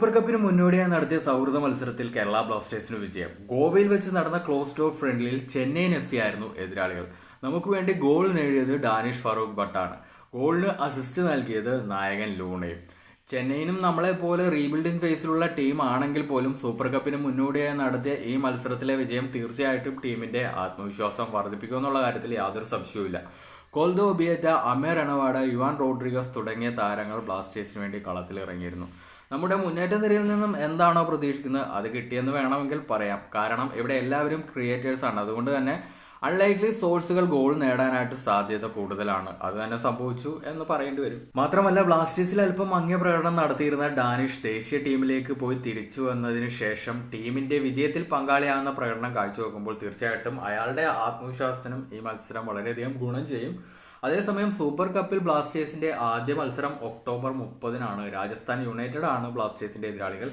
Super കപ്പിന് മുന്നോടിയായി നടത്തിയ സൗഹൃദ മത്സരത്തിൽ കേരള ബ്ലാസ്റ്റേഴ്സിന് വിജയം. ഗോവയിൽ വെച്ച് നടന്ന ക്ലോസ് ടോപ്പ് ഫ്രണ്ട്ലിയിൽ ചെന്നൈയിൻ എഫ് സി ആയിരുന്നു എതിരാളികൾ. നമുക്ക് വേണ്ടി ഗോൾ നേടിയത് ഡാനിഷ് ഫറൂഖ് ഭട്ടാണ്. ഗോളിന് അസിസ്റ്റ് നൽകിയത് നായകൻ ലൂണയും. ചെന്നൈയിനും നമ്മളെ പോലെ റീബിൽഡിംഗ് ഫേസിലുള്ള ടീം ആണെങ്കിൽ പോലും സൂപ്പർ കപ്പിന് മുന്നോടിയായി നടത്തിയ ഈ മത്സരത്തിലെ വിജയം തീർച്ചയായിട്ടും ടീമിന്റെ ആത്മവിശ്വാസം വർദ്ധിപ്പിക്കുമെന്നുള്ള കാര്യത്തിൽ യാതൊരു സംശയവുമില്ല. കോൽദോ ബിയറ്റ അമേർ അണവാട യുവാൻ റോഡ്രിഗസ് തുടങ്ങിയ താരങ്ങൾ ബ്ലാസ്റ്റേഴ്സിന് വേണ്ടി കളത്തിലിറങ്ങിയിരുന്നു. നമ്മുടെ മുന്നേറ്റ നിരയിൽ നിന്നും എന്താണോ പ്രതീക്ഷിക്കുന്നത് അത് കിട്ടിയെന്ന് വേണമെങ്കിൽ പറയാം. കാരണം ഇവിടെ എല്ലാവരും ക്രിയേറ്റേഴ്സ് ആണ്. അതുകൊണ്ട് തന്നെ അൺലൈക്ലി സോഴ്സുകൾ ഗോൾ നേടാനായിട്ട് സാധ്യത കൂടുതലാണ്. അത് തന്നെ സംഭവിച്ചു എന്ന് പറയേണ്ടി വരും. മാത്രമല്ല ബ്ലാസ്റ്റേഴ്സിൽ അല്പം മങ്ങിയ പ്രകടനം നടത്തിയിരുന്ന ഡാനിഷ് ദേശീയ ടീമിലേക്ക് പോയി തിരിച്ചു വന്നതിന് ശേഷം ടീമിന്റെ വിജയത്തിൽ പങ്കാളിയാകുന്ന പ്രകടനം കാഴ്ചവെക്കുമ്പോൾ തീർച്ചയായിട്ടും അയാളുടെ ആത്മവിശ്വാസത്തിനും ഈ മത്സരം വളരെയധികം ഗുണം ചെയ്യും. അതേസമയം സൂപ്പർ കപ്പിൽ ബ്ലാസ്റ്റേഴ്സിന്റെ ആദ്യ മത്സരം ഒക്ടോബർ മുപ്പതിനാണ്. രാജസ്ഥാൻ യുണൈറ്റഡ് ആണ് ബ്ലാസ്റ്റേഴ്സിന്റെ എതിരാളികൾ.